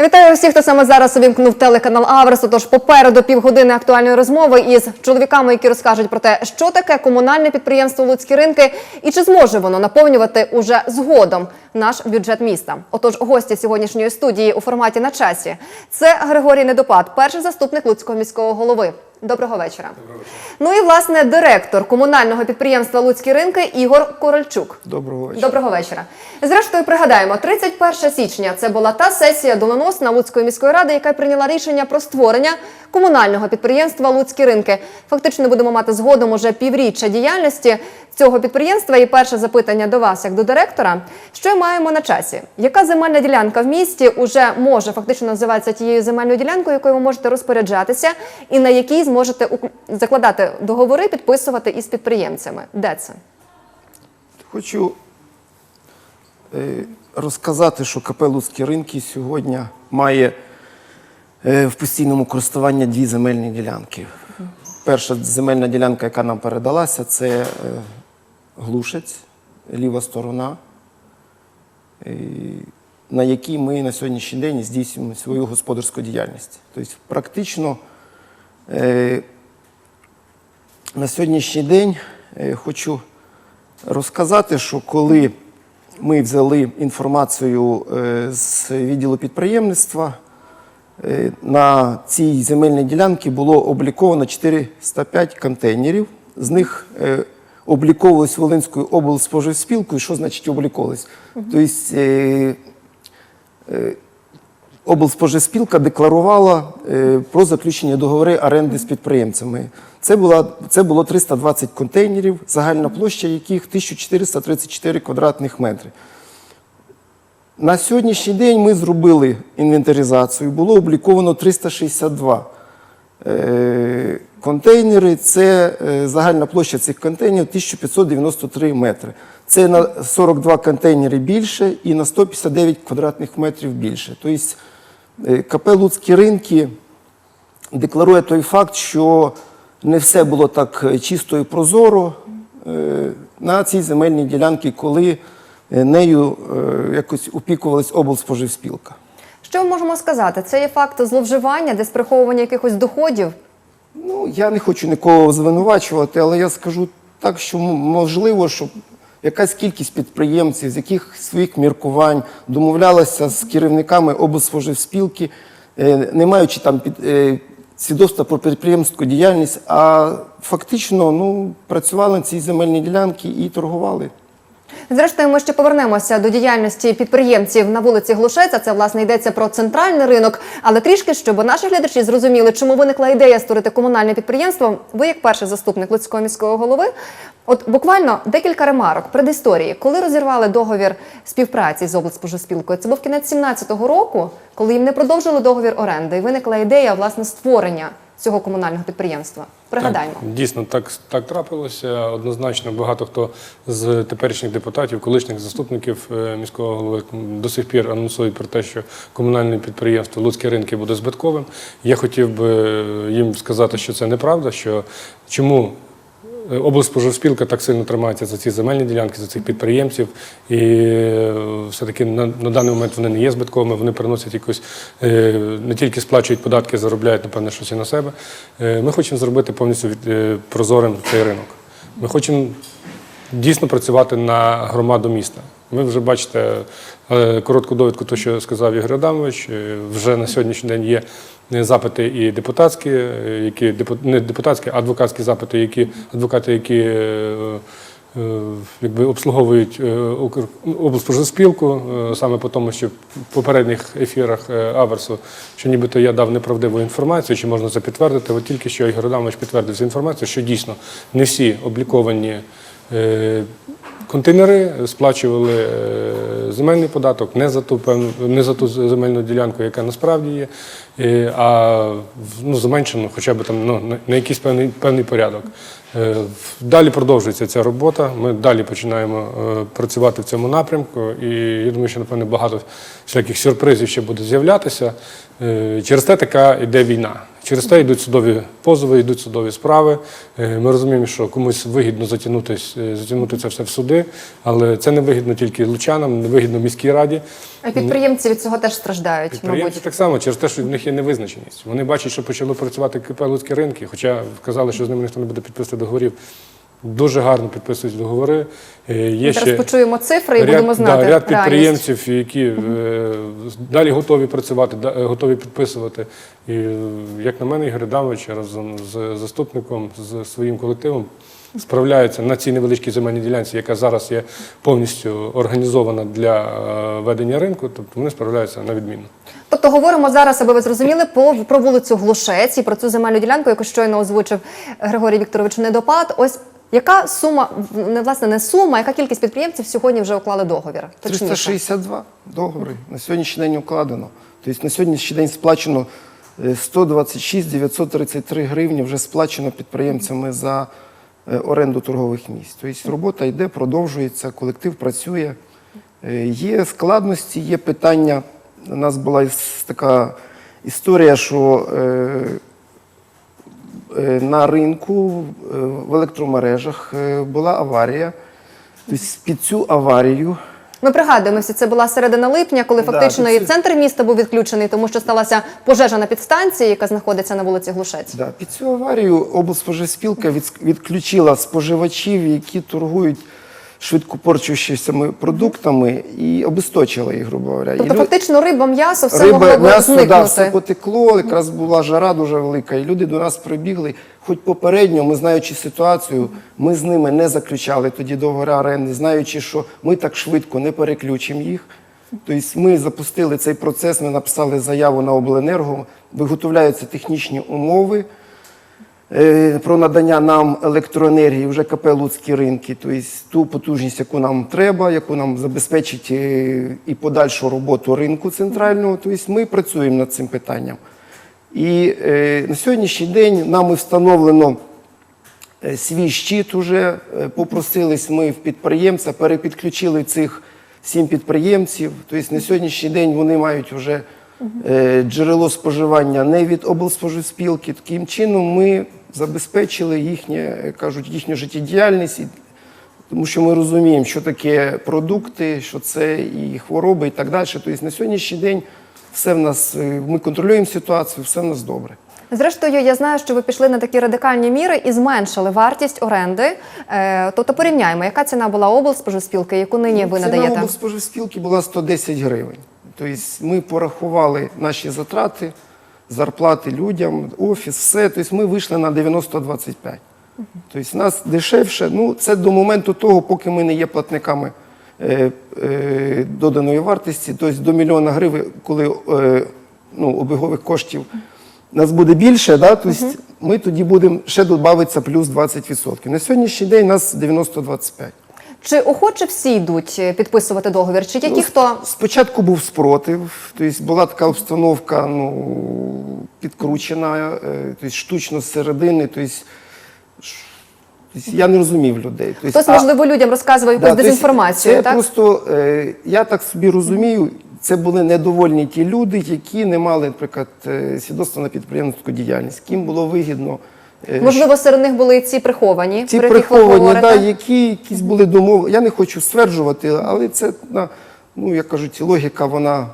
Вітаю всіх, хто саме зараз увімкнув телеканал Аверс. Тож попереду півгодини актуальної розмови із чоловіками, які розкажуть про те, що таке комунальне підприємство Луцькі ринки і чи зможе воно наповнювати уже згодом наш бюджет міста. Отож, гості сьогоднішньої студії у форматі на часі це Григорій Недопад, перший заступник Луцького міського голови. Доброго вечора. Ну і власне директор комунального підприємства Луцькі ринки Ігор Корольчук. Доброго вечора. Доброго вечора. Зрештою, пригадаємо, 31 січня це була та сесія доленосна Луцької міської ради, яка прийняла рішення про створення комунального підприємства Луцькі ринки. Фактично будемо мати згодом уже півріччя діяльності цього підприємства. І перше запитання до вас, як до директора, що маємо на часі? Яка земельна ділянка в місті уже може фактично називатися тією земельною ділянкою, якою ви можете розпоряджатися, і на якій зможете закладати договори, підписувати із підприємцями? Де це? Хочу е, розказати, що КП «Луцькі ринки сьогодні має е, в постійному користуванні дві земельні ділянки. Перша земельна ділянка, яка нам передалася, це е, Глушець, ліва сторона, на якій ми на сьогоднішній день здійснюємо свою господарську діяльність. Тобто, практично на сьогоднішній день е, хочу розказати, що коли ми взяли інформацію е, з відділу підприємництва, е, на цій земельній ділянці було обліковано 405 контейнерів. З них е, обліковувались Волинською облспоживспілкою. Що значить обліковувались? Тобто облспоживспілка декларувала е, про заключення договори оренди з підприємцями. Це, була, це було 320 контейнерів, загальна площа яких 1434 квадратних метри. На сьогоднішній день ми зробили інвентаризацію, було обліковано 362 е, контейнери. Це е, загальна площа цих контейнерів 1593 метри. Це на 42 контейнери більше і на 159 квадратних метрів більше. Тобто КП Луцькі ринки декларує той факт, що не все було так е, чисто і прозоро е, на цій земельній ділянці, коли е, нею е, якось опікувалась облспоживспілка. Що ми можемо сказати? Це є факт зловживання, десь приховування якихось доходів. Ну, я не хочу нікого звинувачувати, але я скажу так, що можливо, що якась кількість підприємців, з яких своїх міркувань домовлялася з керівниками облспоживспілки, е, не маючи там під, е, свідоцтва про підприємську діяльність, а фактично ну, працювали на цій земельній ділянці і торгували. Зрештою, ми ще повернемося до діяльності підприємців на вулиці Глушеця. Це власне йдеться про центральний ринок. Але трішки, щоб наші глядачі зрозуміли, чому виникла ідея створити комунальне підприємство. Ви, як перший заступник Луцького міського голови, от буквально декілька ремарок предісторії. Коли розірвали договір співпраці з облспоживспілкою, це був кінець 17-го року, коли їм не продовжили договір оренди, і виникла ідея власне створення цього комунального підприємства. Пригадаємо. Так, дійсно, так, так трапилося. Однозначно, багато хто з теперішніх депутатів, колишніх заступників е, міського голови до сих пір анонсують про те, що комунальне підприємство Луцькі ринки буде збитковим. Я хотів би е, їм сказати, що це неправда. Що чому облспоживспілка так сильно тримається за ці земельні ділянки, за цих підприємців, і е, все-таки на, на даний момент вони не є збитковими, вони приносять якусь, е, не тільки сплачують податки, заробляють, напевне, щось і на себе. Е, Ми хочемо зробити повністю е, прозорим цей ринок. Ми хочемо дійсно працювати на громаду міста. Ви вже бачите е, коротку довідку, то, що сказав Ігор Адамович. Е, Вже на сьогоднішній день є е, запити і депутатські, які не депутатські, а адвокатські запити, які адвокати, які якби обслуговують облспоживспілку, саме по тому, що в попередніх ефірах Аверсу, що нібито я дав неправдиву інформацію, чи можна це підтвердити. От тільки що Ігор Адамович підтвердив цю інформацію, що дійсно не всі обліковані контейнери сплачували е, земельний податок не за ту не за ту земельну ділянку, яка насправді є, а ну, зменшено хоча б там ну, на- якийсь певний певний порядок. Е, Далі продовжується ця робота. Ми далі починаємо е, працювати в цьому напрямку, і я думаю, що напевне багато всяких сюрпризів ще буде з'являтися. Через те така йде війна. Через те йдуть судові позови, йдуть судові справи. Е, Ми розуміємо, що комусь вигідно затягнути, е, затягнути це все в суди, але це не вигідно тільки лучанам, не вигідно міській раді. А підприємці від цього теж страждають, Підприємці мабуть. так само через те, що в них є невизначеність. Вони бачать, що почали працювати КП Луцькі ринки, хоча вказали, що з ними ніхто не буде підписувати договорів. Дуже гарно підписують договори. Е, Є ще почуємо цифри і ряд, будемо знати да, ряд підприємців, які е, далі готові працювати, да- е, готові підписувати. І, як на мене, Ігор Адамович разом з заступником, з своїм колективом справляються на цій невеличкій земельній ділянці, яка зараз є повністю організована для ведення ринку. Тобто вони справляються на відмінно. Тобто говоримо зараз, аби ви зрозуміли, по про вулицю Глушець і про цю земельну ділянку, яку щойно озвучив Григорій Вікторович Недопад. Ось яка сума, не власне не сума, яка кількість підприємців сьогодні вже уклали договір? Точніше. 362 договори на сьогоднішній день укладено. Тобто на сьогоднішній день сплачено е, 126 933 гривні вже сплачено підприємцями за е, оренду торгових місць. Тобто робота йде, продовжується, колектив працює. Е, Є складності, є питання. У нас була така історія, що е, е, на ринку е, в електромережах е, була аварія. Тобто під цю аварію Ми пригадуємо, це була середина липня, коли Да, фактично це- і центр міста був відключений, тому що сталася пожежа на підстанції, яка знаходиться на вулиці Глушець. Да, під цю аварію облспоживспілка відключила споживачів, які торгують швидко порчущимися продуктами, і обесточила їх, грубо говоря. Тобто, і фактично, риба, м'ясо, все Риба, могло м'ясо, зникнути. да, все потекло, якраз була жара дуже велика, і люди до нас прибігли. Хоч попередньо, ми знаючи ситуацію, ми з ними не заключали тоді договори оренди, знаючи, що ми так швидко не переключимо їх. Тобто ми запустили цей процес, ми написали заяву на обленерго, виготовляються технічні умови про надання нам електроенергії вже КП Луцькі ринки, тобто ту потужність, яку нам треба, яку нам забезпечить е, і подальшу роботу ринку центрального. Тобто ми працюємо над цим питанням. І е, на сьогоднішній день нами встановлено е, свій щит уже. Е, Попросились ми в підприємця, перепідключили цих сім підприємців. Тобто на сьогоднішній день вони мають вже е, джерело споживання не від облспоживспілки. Таким чином ми забезпечили їхнє, кажуть, їхню життєдіяльність. Тому що ми розуміємо, що таке продукти, що це і хвороби, і так далі. Тобто на сьогоднішній день все в нас, е, ми контролюємо ситуацію, все в нас добре. Зрештою, я знаю, що ви пішли на такі радикальні міри і зменшили вартість оренди. Е, тобто порівняємо, яка ціна була облспоживспілки, яку нині ви Ціна надаєте? облспоживспілки була 110 гривень. Тобто ми порахували наші затрати, зарплати людям, офіс, все. Тобто ми вийшли на 90-25. Тобто нас дешевше, ну це до моменту того, поки ми не є платниками е, е, доданої вартості, тобто до мільйона гривень, коли е, ну, обігових коштів нас буде більше, да, тобто ми тоді будемо ще додавиться плюс 20%. На сьогоднішній день нас 90-25. Чи охоче всі йдуть е, підписувати договір? Чи є ті, Ну, хто Спочатку був спротив, тобто була така обстановка ну, підкручена, е, тобто штучно з середини. Тобто, тобто я не розумів людей. Тобто, хтось а- можливо людям розказував якусь Да, тобто дезінформацію? Це так просто, е, я так собі розумію, це були недовольні ті люди, які не мали, наприклад, свідоцтва на підприємницьку діяльність, ким було вигідно. Е, можливо серед них були ці приховані, Ті про приховані, да, які якісь були домови. Я не хочу стверджувати, але це, ну, як кажуть, логіка, вона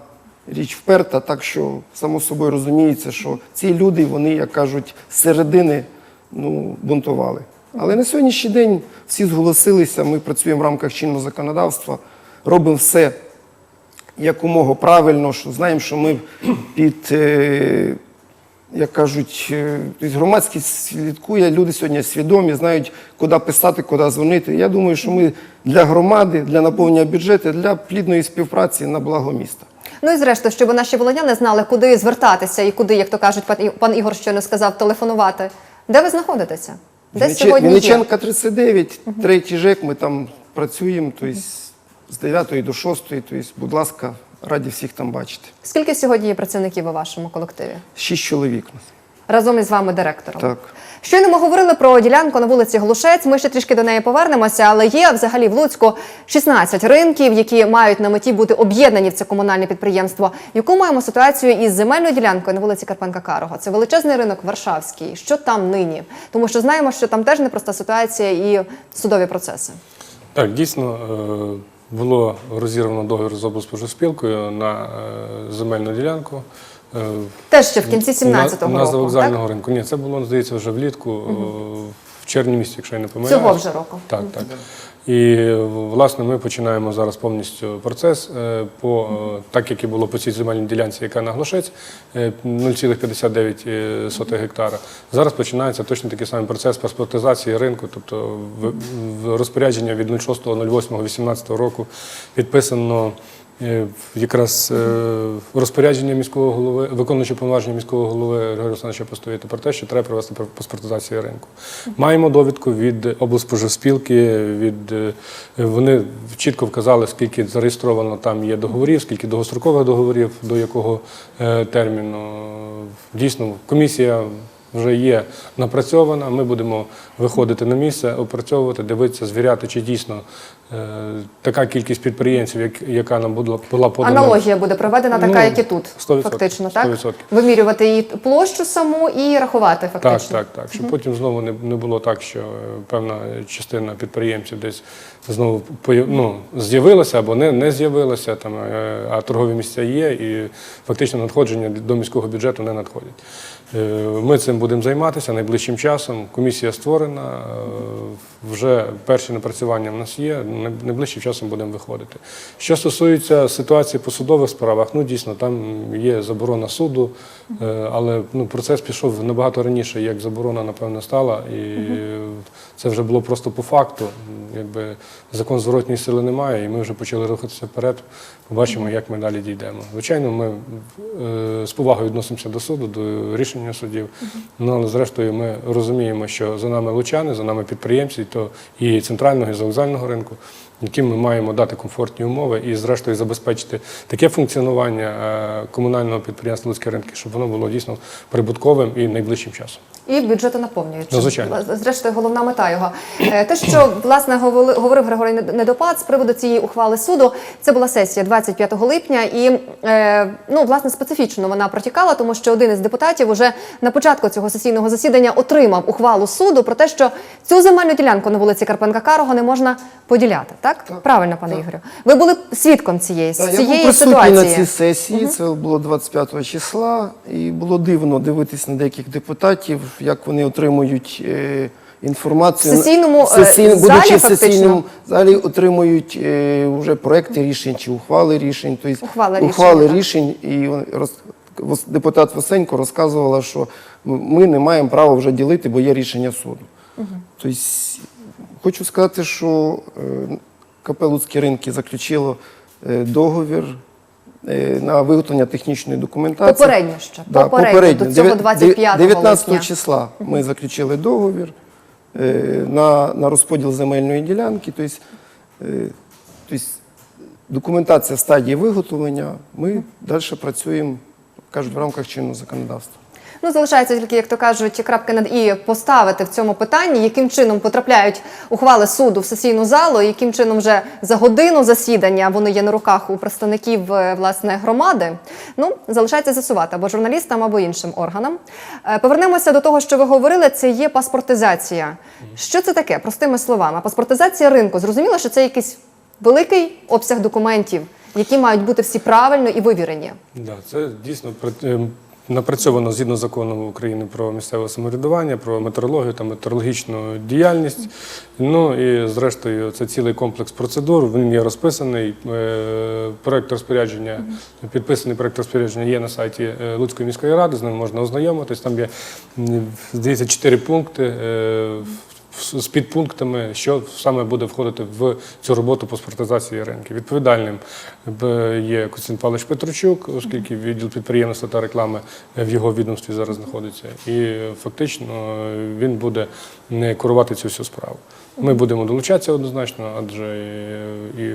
річ вперта, так що само собою розуміється, що ці люди, вони, як кажуть, з середини ну, бунтували. Але на сьогоднішній день всі зголосилися, ми працюємо в рамках чинного законодавства, робимо все якомога правильно, що знаємо, що ми під. Як кажуть, е, тобто громадськість слідкує, люди сьогодні свідомі, знають, куди писати, куди дзвонити. Я думаю, що ми для громади, для наповнення бюджету, для плідної співпраці на благо міста. Ну і зрештою, щоб наші волоняни знали, куди звертатися і куди, як то кажуть, пан, Ігор щойно сказав, телефонувати. Де ви знаходитеся? Де Вінниче- сьогодні? Вінниченка 39, третій ЖЕК, ми там працюємо, тобто з 9 до 6, тобто, будь ласка, раді всіх там бачити. Скільки сьогодні є працівників у вашому колективі? Шість чоловік нас. разом із вами директором. Так. Щойно ми говорили про ділянку на вулиці Глушець. Ми ще трішки до неї повернемося, але є взагалі в Луцьку 16 ринків, які мають на меті бути об'єднані в це комунальне підприємство. Яку маємо ситуацію із земельною ділянкою на вулиці Карпенка Карого? Це величезний ринок Варшавський. Що там нині? Тому що знаємо, що там теж непроста ситуація і судові процеси. Так, дійсно е, було розірвано договір з облспоживспілкою на е, земельну ділянку. е, Теж ще в кінці 17-го на, року. на вокзального так? ринку. Ні, це було, здається, вже влітку, е, в червні місяці, якщо я не помиляюсь. Цього вже року. Так, так. І власне ми починаємо зараз повністю процес е, по е, так, як і було по цій земельній ділянці, яка на Глушець, е, 0,59 гектара. Зараз починається точно такий самий процес паспортизації ринку, тобто в розпорядження від 06.08.18 року підписано. Е, Якраз е, розпорядження міського голови, виконуючи повноваження міського голови Григорія Олександровича Постовіта про те, що треба провести паспортизацію ринку. Маємо довідку від облспоживспілки, від е, вони чітко вказали, скільки зареєстровано там є договорів, скільки довгострокових договорів, до якого терміну. Дійсно, комісія вже є напрацьована. Ми будемо виходити на місце, опрацьовувати, дивитися, звіряти, чи дійсно е, така кількість підприємців, як- яка нам була, була подана. Аналогія буде проведена така, Ну, як і тут, 100%, фактично, так? 100%. Вимірювати і площу саму, і рахувати Так, фактично. так, так. Щоб потім знову не, не було так, що е, певна частина підприємців десь знову ну, з'явилася або не, не з'явилася, там, е, а торгові місця є, і фактично надходження до міського бюджету не надходять. Е, Ми цим будемо займатися найближчим часом. Комісія створена, е, вже перші напрацювання в нас є. Найближчим часом будемо виходити. Що стосується ситуації по судових справах, ну дійсно там є заборона суду, е, але ну, процес пішов набагато раніше, як заборона, напевно, стала. І це вже було просто по факту. Якби закон зворотньої сили немає, і ми вже почали рухатися вперед. Побачимо, як ми далі дійдемо. Звичайно, ми з повагою відносимося до суду, до рішення судів. Ну але зрештою ми розуміємо, що за нами лучани, за нами підприємці, то і центрального, і завокзального ринку, яким ми маємо дати комфортні умови і, зрештою, забезпечити таке функціонування е, комунального підприємства Луцькі ринки, щоб воно було дійсно прибутковим і найближчим часом. І бюджети наповнюють. Ну, звичайно. Зрештою, головна мета його. Е, Те, що власне говори- говорив Григорій Нед- Недопад з приводу цієї ухвали суду, це була сесія 25 липня, і е, ну власне специфічно вона протікала, тому що один із депутатів уже на початку цього сесійного засідання отримав ухвалу суду про те, що цю земельну ділянку на вулиці Карпенка Карого не можна поділяти. Так, правильно, пане Ігорю. Ви були свідком цієї, Так, я був присутній ситуації. на цій сесії. Це було 25 числа, і було дивно дивитись на деяких депутатів, як вони отримують е, інформацію. В сесійному, е, будучи в сесійному залі, отримують е, вже проекти рішень чи ухвали рішень. Тобто Ухвали рішень, ухвали так. рішень, і роз- депутат Васенько розказувала, що ми не маємо права вже ділити, бо є рішення суду. Тобто, хочу сказати, що е, КП «Луцькі ринки заключило е, договір е, на виготовлення технічної документації. Попередньо ще, Да, попередньо, до цього Дев'я- 25 19 липня. числа ми заключили договір е, на, на розподіл земельної ділянки. Тобто документація стадії виготовлення. Ми далі працюємо, кажуть, в рамках чинного законодавства. Ну, залишається тільки, як то кажуть, крапки над і поставити в цьому питанні, яким чином потрапляють ухвали суду в сесійну залу, і яким чином вже за годину засідання вони є на руках у представників е, власне громади. Ну, залишається з'ясувати або журналістам, або іншим органам. Е, Повернемося до того, що ви говорили. Це є паспортизація. Що це таке? Простими словами, паспортизація ринку. Зрозуміло, що це якийсь великий обсяг документів, які мають бути всі правильно і вивірені. Да, це дійсно ем, напрацьовано згідно закону України про місцеве самоврядування, про метеорологію та метеорологічну діяльність. Ну і зрештою, це цілий комплекс процедур. Він є розписаний. Е, Проект розпорядження, підписаний проект розпорядження є на сайті е, Луцької міської ради. З ним можна ознайомитись. Там є здається чотири пункти. Е, з підпунктами, що саме буде входити в цю роботу паспортизації ринків. Відповідальним б- є Костянтин Павлович Петручук, оскільки відділ підприємництва та реклами в його відомстві зараз знаходиться. І фактично він буде не керувати цю всю справу. Ми будемо долучатися однозначно, адже і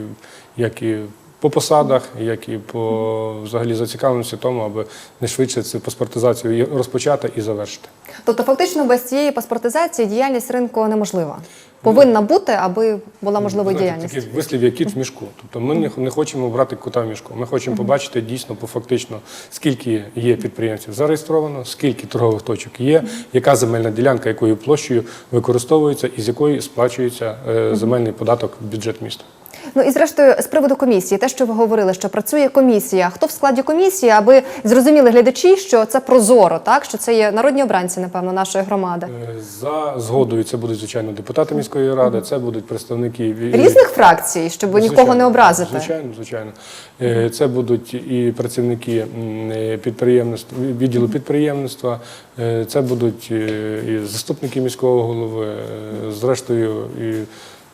як і по посадах, як і по взагалі зацікавленості тому, аби не швидше цю паспортизацію розпочати і завершити. Тобто, фактично, без цієї паспортизації діяльність ринку неможлива. Повинна бути, аби була можлива Знаєте, діяльність. Такий вислів, як кіт в мішку. Тобто ми не, не хочемо брати кота в мішку. Ми хочемо побачити дійсно по фактично, скільки є підприємців зареєстровано, скільки торгових точок є, яка земельна ділянка, якою площею використовується і з якої сплачується е, земельний податок в бюджет міста. Ну і зрештою, з приводу комісії, те, що ви говорили, що працює комісія. Хто в складі комісії, аби зрозуміли глядачі, що це прозоро, так що це є народні обранці, напевно, нашої громади. Е, За згодою це будуть звичайно депутати міської ради, це будуть представники Різних фракцій, щоб нікого не образити. Звичайно, звичайно. Е, Це будуть і працівники підприємництва, відділу підприємництва, е, це будуть і заступники міського голови, зрештою і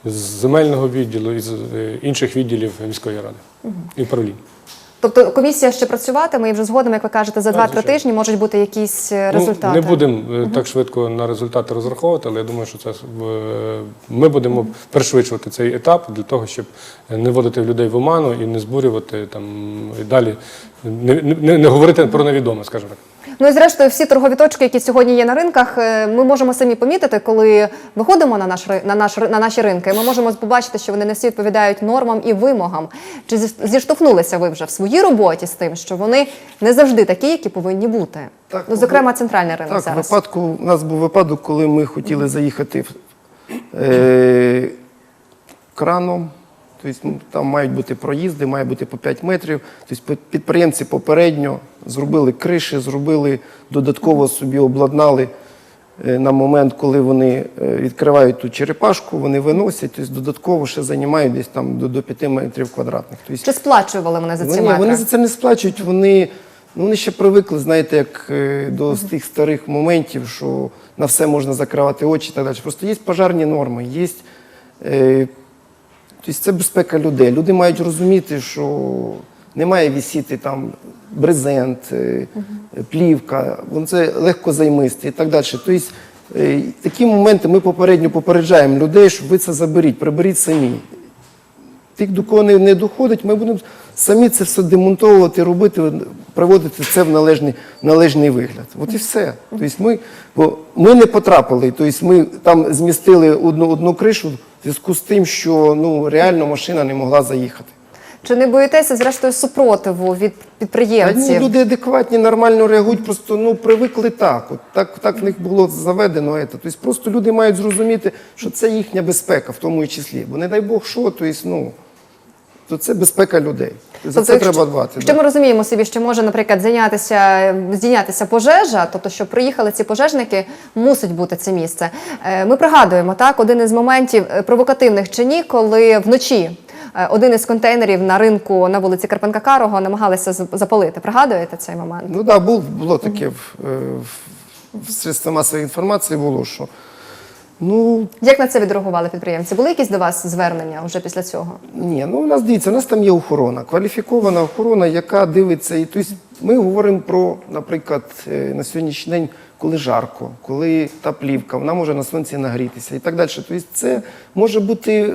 з земельного відділу, і з е, інших відділів міської ради і управлінь. Тобто комісія ще працюватиме і вже згодом, як ви кажете, за Так, 2-3 тижні можуть бути якісь е, Ну, не будемо е, так швидко на результати розраховувати, але я думаю, що це ми будемо пришвидшувати цей етап для того, щоб не вводити людей в оману і не збурювати там і далі не, не, не говорити про невідоме, скажімо так. Ну і зрештою, всі торгові точки, які сьогодні є на ринках, е, ми можемо самі помітити, коли виходимо на наш на наш на наші ринки. Ми можемо побачити, що вони не всі відповідають нормам і вимогам. Чи зі- зіштовхнулися ви вже в своїй роботі з тим, що вони не завжди такі, які повинні бути? Так, ну, зокрема, центральний ринок Так, зараз. випадку у нас був випадок, коли ми хотіли заїхати в- е, краном. Тобто ну, там мають бути проїзди, має бути по 5 метрів. Тобто підприємці попередньо зробили криші, зробили додатково собі обладнали е, на момент, коли вони е, відкривають ту черепашку, вони виносять, тобто додатково ще займають десь там до, до 5 метрів квадратних. Тобто Чи сплачували вони за ці вони, метри? вони за це не сплачують. Вони, ну, вони ще привикли, знаєте, як е, до тих старих моментів, що на все можна закривати очі і так далі. Просто є пожарні норми, є. Тобто це безпека людей. Люди мають розуміти, що не має висіти там брезент, е, плівка, воно це легко займисти і так далі. Тобто, е, такі моменти ми попередньо попереджаємо людей, що ви це заберіть, приберіть самі. Тих, до кого не доходить, ми будемо самі це все демонтовувати, робити, приводити це в належний, належний вигляд. От і все. Тобто ми, бо ми не потрапили, тобто ми там змістили одну, одну кришу в зв'язку з тим, що ну, реально машина не могла заїхати. Чи не боїтеся зрештою супротиву від підприємців? ні, люди адекватні, нормально реагують, просто ну, привикли так. От, так. Так в них було заведено. Це. Тобто просто люди мають зрозуміти, що це їхня безпека в тому і числі. Бо не дай Бог що, то ну, то це безпека людей. За це якщо- треба дбати. Якщо да. ми розуміємо собі, що може, наприклад, зайнятися здійнятися пожежа, тобто, щоб приїхали ці пожежники, мусить бути це місце. Е, Ми пригадуємо так один із моментів е, провокативних чи ні, коли вночі. е, Один із контейнерів на ринку на вулиці Карпенка Карого намагалися запалити. Пригадуєте цей момент? Ну так, да, було таке в, в, в средствах масової інформації було, що ну Як на це відреагували підприємці? Були якісь до вас звернення вже після цього? ні, ну у нас дивіться, у нас там є охорона, кваліфікована охорона, яка дивиться. І тобто ми говоримо про, наприклад, е, на сьогоднішній день, коли жарко, коли та плівка, вона може на сонці нагрітися і так далі. Тобто це може бути е,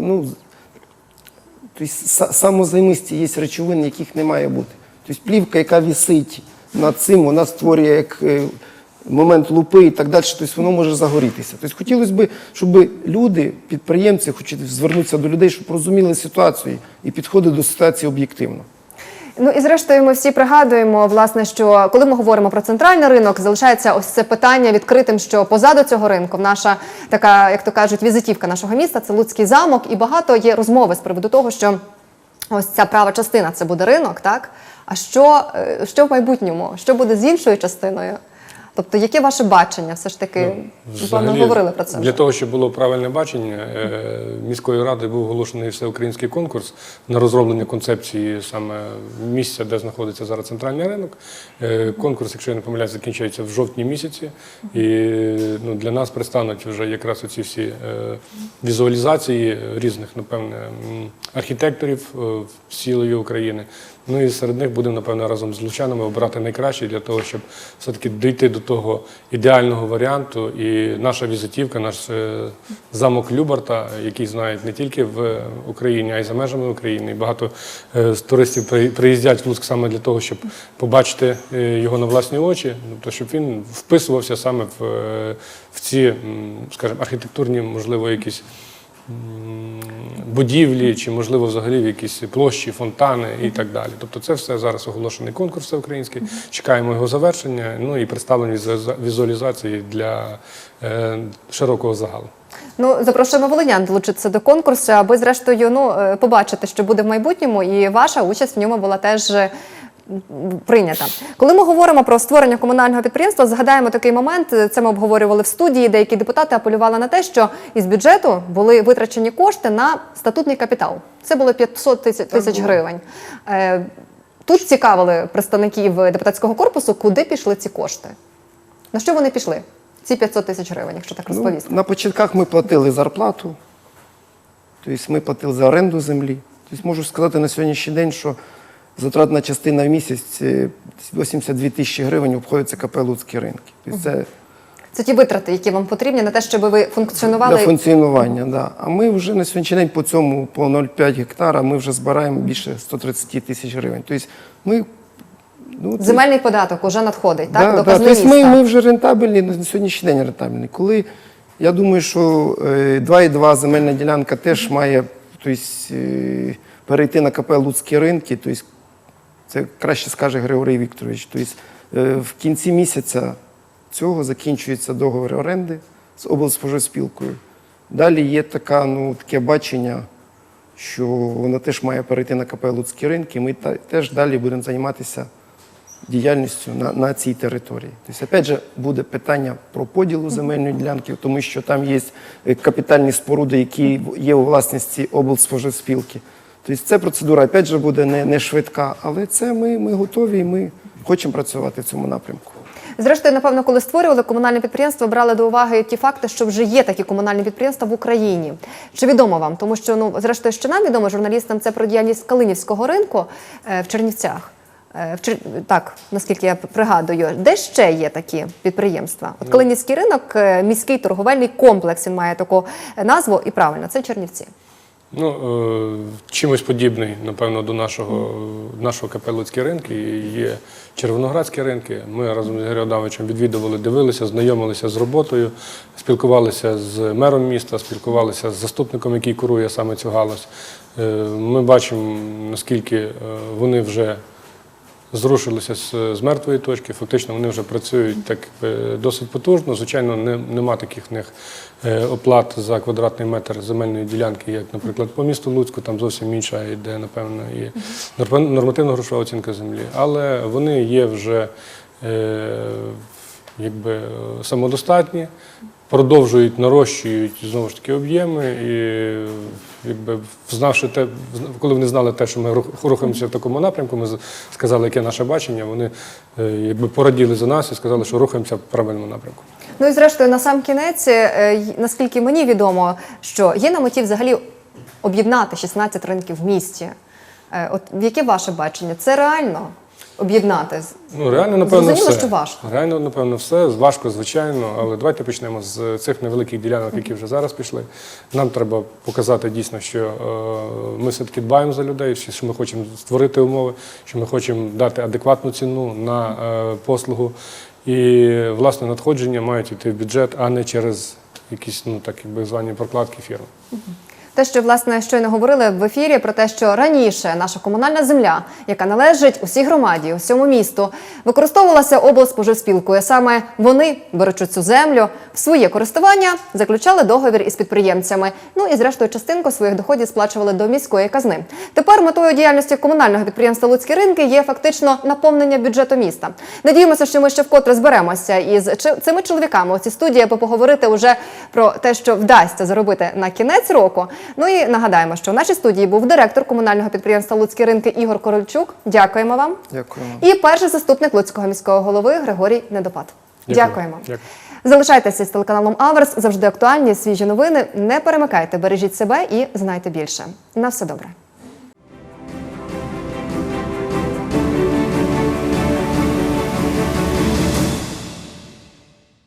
ну, Тобто самозаймисті є речовини, яких не має бути. Тобто плівка, яка висить над цим, вона створює як е, момент лупи і так далі, тобто воно може загорітися. Тобто хотілося б, щоб люди, підприємці, хочуть звернутися до людей, щоб розуміли ситуацію і підходили до ситуації об'єктивно. Ну і зрештою, ми всі пригадуємо, власне, що коли ми говоримо про центральний ринок, залишається ось це питання відкритим, що позаду цього ринку наша така, як то кажуть, візитівка нашого міста це Луцький замок, і багато є розмови з приводу того, що ось ця права частина це буде ринок, так? А що, е, що в майбутньому? Що буде з іншою частиною? Тобто, яке ваше бачення? Все ж таки, Ну, Взагалі, говорили про це. Для Вже. того, щоб було правильне бачення, е, міською радою був оголошений всеукраїнський конкурс на розроблення концепції саме місця, де знаходиться зараз центральний ринок. Е, Конкурс, якщо я не помиляюсь, закінчується в жовтні місяці. І ну, для нас представнуть вже якраз оці всі е, візуалізації різних, напевне, архітекторів з цілої України. Ну і серед них будемо, напевно, разом з лучанами обирати найкраще для того, щоб все-таки дійти до того ідеального варіанту. І наша візитівка, наш е, замок Любарта, який знають не тільки в Україні, а й за межами України. І багато е, з туристів при- приїздять в Луцьк саме для того, щоб побачити е, його на власні очі, тобто, щоб він вписувався саме в, в ці, скажімо, архітектурні, можливо, якісь будівлі, чи, можливо, взагалі в якісь площі, фонтани і так далі. Тобто це все зараз оголошений конкурс всеукраїнський. Чекаємо його завершення, ну і представлення візуаліза- візуалізації для е, широкого загалу. Ну, запрошуємо волинян долучитися до конкурсу, аби зрештою ну, е, побачити, що буде в майбутньому, і ваша участь в ньому була теж. Прийнята. Коли ми говоримо про створення комунального підприємства, згадаємо такий момент. е, Це ми обговорювали в студії. Деякі депутати апелювали на те, що із бюджету були витрачені кошти на статутний капітал. Це було 500 тисяч, тисяч гривень. Е, Тут цікавили представників депутатського корпусу, куди пішли ці кошти. На що вони пішли? Ці 500 тисяч гривень, якщо так розповісти. Ну, на початках ми платили зарплату, тобто ми платили за оренду землі. Тобто можу сказати на сьогоднішній день, що затратна частина в місяць е, 82 тисячі гривень обходиться КП Луцькі ринки. Тобто це Це ті витрати, які вам потрібні на те, щоб ви для функціонували. функціонування. Да. А ми вже на сьогоднішній день по цьому, по 0,5 гектара, ми вже збираємо більше 130 тисяч гривень. Тобто ми, ну, Земельний податок уже надходить, так? Да, до да. Тобто ми, ми вже рентабельні, на сьогоднішній день рентабельні. Коли я думаю, що е, 2,2 земельна ділянка теж має тобто, е, перейти на КП Луцькі ринки, тобто, це краще скаже Григорій Вікторович. Тобто, е, в кінці місяця цього закінчується договір оренди з облспоживспілкою. Далі є така, ну, таке бачення, що вона теж має перейти на КП Луцькі ринки. Ми теж далі будемо займатися діяльністю на, на цій території. Тобто, опять же, буде питання про поділу земельної ділянки, тому що там є е, капітальні споруди, які є у власності облспоживспілки. Тобто ця процедура, опять же, буде не, не швидка, але це ми, ми готові і ми хочемо працювати в цьому напрямку. Зрештою, напевно, коли створювали комунальне підприємство, брали до уваги ті факти, що вже є такі комунальні підприємства в Україні. Чи відомо вам? Тому що ну, зрештою, що нам відомо журналістам, це про діяльність Калинівського ринку е, в Чернівцях. Е, в Чер... Так, наскільки я пригадую, де ще є такі підприємства? От Калинівський ринок, е, міський торговельний комплекс, він має таку назву, і правильно, це Чернівці. Ну, е, чимось подібний, напевно, до нашого, нашого КП Луцькі ринки. Є червоноградські ринки. Ми разом з Ігорем Адамовичем відвідували, дивилися, знайомилися з роботою, спілкувалися з мером міста, спілкувалися з заступником, який курує саме цю галузь. Е, Ми бачимо, наскільки е, вони вже зрушилися з, з мертвої точки. Фактично вони вже працюють так е, досить потужно. Звичайно, не, нема таких в них е, оплат за квадратний метр земельної ділянки, як, наприклад, по місту Луцьку, там зовсім інша йде, напевно, і норма- нормативно-грошова оцінка землі. Але вони є вже е, якби самодостатні. Продовжують, нарощують знову ж таки об'єми, і якби знавши те, коли вони знали те, що ми рух- рухаємося в такому напрямку, ми сказали, яке наше бачення. Вони е, якби пораділи за нас і сказали, що рухаємося в правильному напрямку. Ну і зрештою, на сам кінець, е, наскільки мені відомо, що є на меті взагалі об'єднати 16 ринків в місті. Е, От яке ваше бачення? Це реально об'єднати? Ну реально, напевно, Зрозуміло, все. що важко. Реально, напевно, все важко, звичайно. Але давайте почнемо з цих невеликих ділянок, які вже зараз пішли. Нам треба показати дійсно, що е, ми все-таки дбаємо за людей, що ми хочемо створити умови, що ми хочемо дати адекватну ціну на е, послугу. І власне надходження мають йти в бюджет, а не через якісь ну так якби звані прокладки фірм. Те, що власне щойно говорили в ефірі про те, що раніше наша комунальна земля, яка належить усій громаді, усьому місту, використовувалася облспоживспілкою. Саме вони, беручи цю землю в своє користування, заключали договір із підприємцями. Ну і зрештою частинку своїх доходів сплачували до міської казни. Тепер метою діяльності комунального підприємства Луцькі ринки є фактично наповнення бюджету міста. Надіємося, що ми ще вкотре зберемося із цими чоловіками у цій студії, аби поговорити уже про те, що вдасться заробити на кінець року. Ну і нагадаємо, що в нашій студії був директор комунального підприємства Луцькі ринки Ігор Корольчук. Дякуємо вам. Дякуємо. І перший заступник Луцького міського голови Григорій Недопад. Дякую. Дякуємо. Дякую. Залишайтеся з телеканалом Аверс. Завжди актуальні свіжі новини. Не перемикайте, бережіть себе і знайте більше. На все добре.